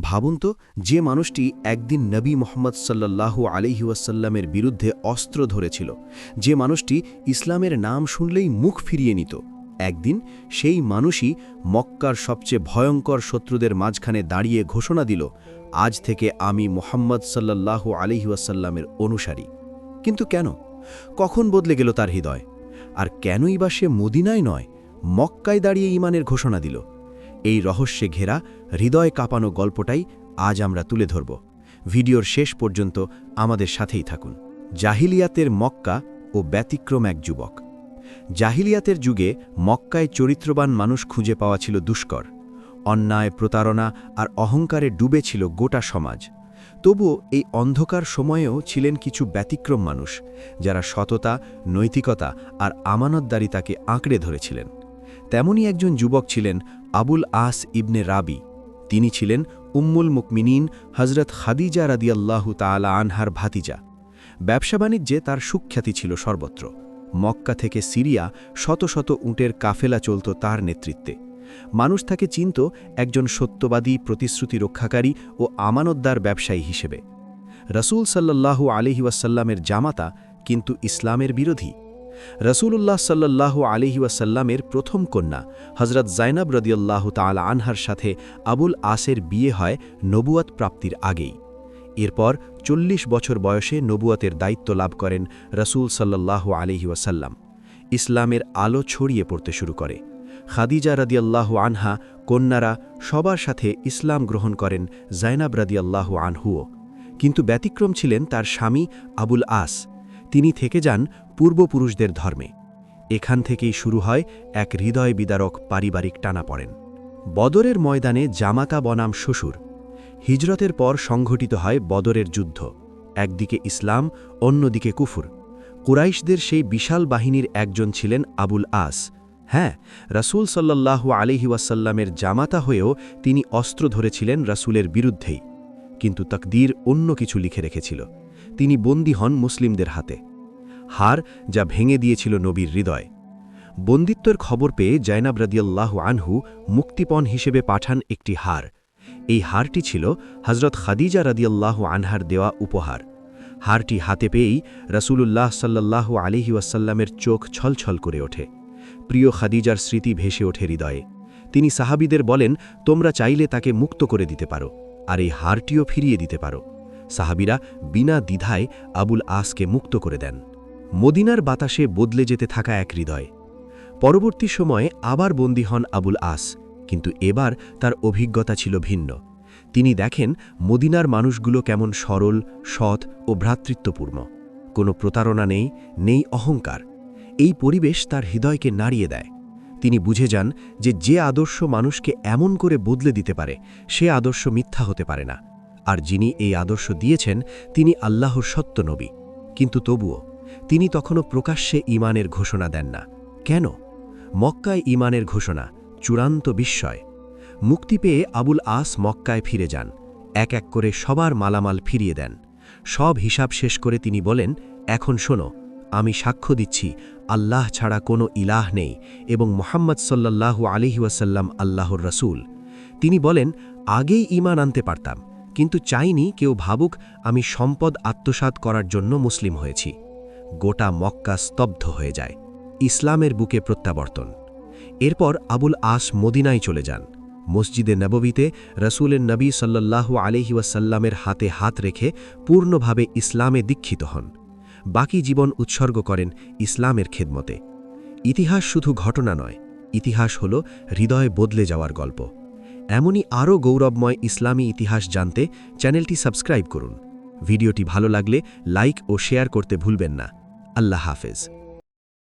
ভাবুন তো, যে মানুষটি একদিন নবী মোহাম্মদ সাল্লাল্লাহু আলহি ওয়াসাল্লামের বিরুদ্ধে অস্ত্র ধরেছিল, যে মানুষটি ইসলামের নাম শুনলেই মুখ ফিরিয়ে নিত। একদিন সেই মানুষই মক্কার সবচেয়ে ভয়ঙ্কর শত্রুদের মাঝখানে দাঁড়িয়ে ঘোষণা দিল, আজ থেকে আমি মোহাম্মদ সাল্লাল্লাহু আলহি ওয়াসাল্লামের অনুসারী। কিন্তু কেন? কখন বদলে গেল তার হৃদয়? আর কেনই বা সে মদিনায় নয়, মক্কায় দাঁড়িয়ে ইমানের ঘোষণা দিল? এই রহস্যে ঘেরা হৃদয় কাঁপানো গল্পটাই আজ আমরা তুলে ধরব। ভিডিওর শেষ পর্যন্ত আমাদের সাথেই থাকুন। জাহিলিয়াতের মক্কা ও ব্যতিক্রম এক যুবক। জাহিলিয়াতের যুগে মক্কায় চরিত্রবান মানুষ খুঁজে পাওয়া ছিল দুষ্কর। অন্যায়, প্রতারণা আর অহংকারে ডুবে ছিল গোটা সমাজ। তবুও এই অন্ধকার সময়েও ছিলেন কিছু ব্যতিক্রম মানুষ, যারা সততা, নৈতিকতা আর আমানতদারিতাকে আঁকড়ে ধরেছিলেন। তেমনই একজন যুবক ছিলেন আবুল আস ইবনে রাবি। তিনি ছিলেন উম্মুল মুকমিনিন হজরত খাদিজা রাদিয়াল্লাহু তালা আনহার ভাতিজা। ব্যবসা বাণিজ্যে তার সুখ্যাতি ছিল সর্বত্র। মক্কা থেকে সিরিয়া শত শত উঁটের কাফেলা চলত তার নেতৃত্বে। মানুষ তাকে চিনত একজন সত্যবাদী, প্রতিশ্রুতি রক্ষাকারী ও আমানতদার ব্যবসায়ী হিসেবে। রসুল সাল্লাল্লাহু আলহি ওয়াসাল্লামের জামাতা কিন্তু ইসলামের বিরোধী। রসুল্লাহ সাল্লাল্লাহু আলহি ওয়াসাল্লামের প্রথম কন্যা হজরত জাইনাব রদিয়াল্লাহ তালা আনহার সাথে আবুল আসের বিয়ে হয় নবুয়াত প্রাপ্তির আগেই। এরপর চল্লিশ বছর বয়সে নবুয়াতের দায়িত্ব লাভ করেন রসুল সাল্লাহ আলহি ওয়াসাল্লাম। ইসলামের আলো ছড়িয়ে পড়তে শুরু করে। খাদিজা রাদিয়াল্লাহু আনহা কন্যারা সবার সাথে ইসলাম গ্রহণ করেন জাইনাব রাদিয়াল্লাহু আনহুও। কিন্তু ব্যতিক্রম ছিলেন তার স্বামী আবুল আস। তিনি থেকে যান পূর্বপুরুষদের ধর্মে। এখান থেকেই শুরু হয় এক হৃদয় বিদারক পারিবারিক টানা পড়েন বদরের ময়দানে জামাতা বনাম শ্বশুর। হিজরতের পর সংঘটিত হয় বদরের যুদ্ধ। একদিকে ইসলাম, অন্যদিকে কুফুর। কুরাইশদের সেই বিশাল বাহিনীর একজন ছিলেন আবুল আস। হ্যাঁ রাসুল সাল্লাল্লাহু আলহি ওয়াসাল্লামের জামাতা হয়েও তিনি অস্ত্র ধরেছিলেন রাসুলের বিরুদ্ধেই। কিন্তু তকদির অন্য কিছু লিখে রেখেছিল। তিনি বন্দী হন মুসলিমদের হাতে। হার যা ভেঙে দিয়েছিল নবীর হৃদয়। বন্দিত্বের খবর পেয়ে জায়নাব রাদিয়াল্লাহু আনহু মুক্তিপণ হিসেবে পাঠান একটি হার। এই হারটি ছিল হজরত খাদিজা রাদিয়াল্লাহু আনহার দেওয়া উপহার। হারটি হাতে পেয়েই রসুলুল্লাহ সাল্লাল্লাহু আলিহি ওয়াসাল্লামের চোখ ছলছল করে ওঠে। প্রিয় খাদিজার স্মৃতি ভেসে ওঠে হৃদয়ে। তিনি সাহাবিদের বলেন, তোমরা চাইলে তাকে মুক্ত করে দিতে পারো আর এই হারটিও ফিরিয়ে দিতে পারো। সাহাবিরা বিনা দ্বিধায় আবুল আসকে মুক্ত করে দেন। মদিনার বাতাসে বদলে যেতে থাকা এক হৃদয়। পরবর্তী সময়ে আবার বন্দী হন আবুল আস, কিন্তু এবার তার অভিজ্ঞতা ছিল ভিন্ন। তিনি দেখেন, মদিনার মানুষগুলো কেমন সরল, সৎ ও ভ্রাতৃত্বপূর্ণ। কোনো প্রতারণা নেই নেই অহংকার। এই পরিবেশ তার হৃদয়কে নাড়িয়ে দেয়। তিনি বুঝে যান যে যে আদর্শ মানুষকে এমন করে বদলে দিতে পারে, সে আদর্শ মিথ্যা হতে পারে না। আর যিনি এই আদর্শ দিয়েছেন, তিনি আল্লাহর সত্য নবী। কিন্তু তবুও তিনি তখনও প্রকাশ্যে ইমানের ঘোষণা দেন না। কেন? মক্কায় ইমানের ঘোষণা, চূড়ান্ত বিস্ময়। মুক্তি পেয়ে আবুল আস মক্কায় ফিরে যান। এক এক করে সবার মালামাল ফিরিয়ে দেন। সব হিসাব শেষ করে তিনি বলেন, এখন শোনো, আমি সাক্ষ্য দিচ্ছি, আল্লাহ ছাড়া কোনো ইলাহ নেই এবং মোহাম্মদ সাল্লাল্লাহু আলিহাসাল্লাম আল্লাহর রসুল। তিনি বলেন, আগেই ইমান আনতে পারতাম, কিন্তু চাইনি কেউ ভাবুক আমি সম্পদ আত্মসাত করার জন্য মুসলিম হয়েছি। গোটা মক্কা স্তব্ধ হয়ে যায়। ইসলামের বুকে প্রত্যাবর্তন। এরপর আবুল আস মদিনায় চলে যান। মসজিদে নববীতে রসুলের নবী সাল্লাল্লাহু আলহি ওয়াসাল্লামের হাতে হাত রেখে পূর্ণভাবে ইসলামে দীক্ষিত হন। বাকি জীবন উৎসর্গ করেন ইসলামের খেদমতে। ইতিহাস শুধু ঘটনা নয়, ইতিহাস হল হৃদয় বদলে যাওয়ার গল্প। এমনই আরও গৌরবময় ইসলামী ইতিহাস জানতে চ্যানেলটি সাবস্ক্রাইব করুন। ভিডিওটি ভালো লাগলে লাইক ও শেয়ার করতে ভুলবেন না। আল্লাহ হাফেজ।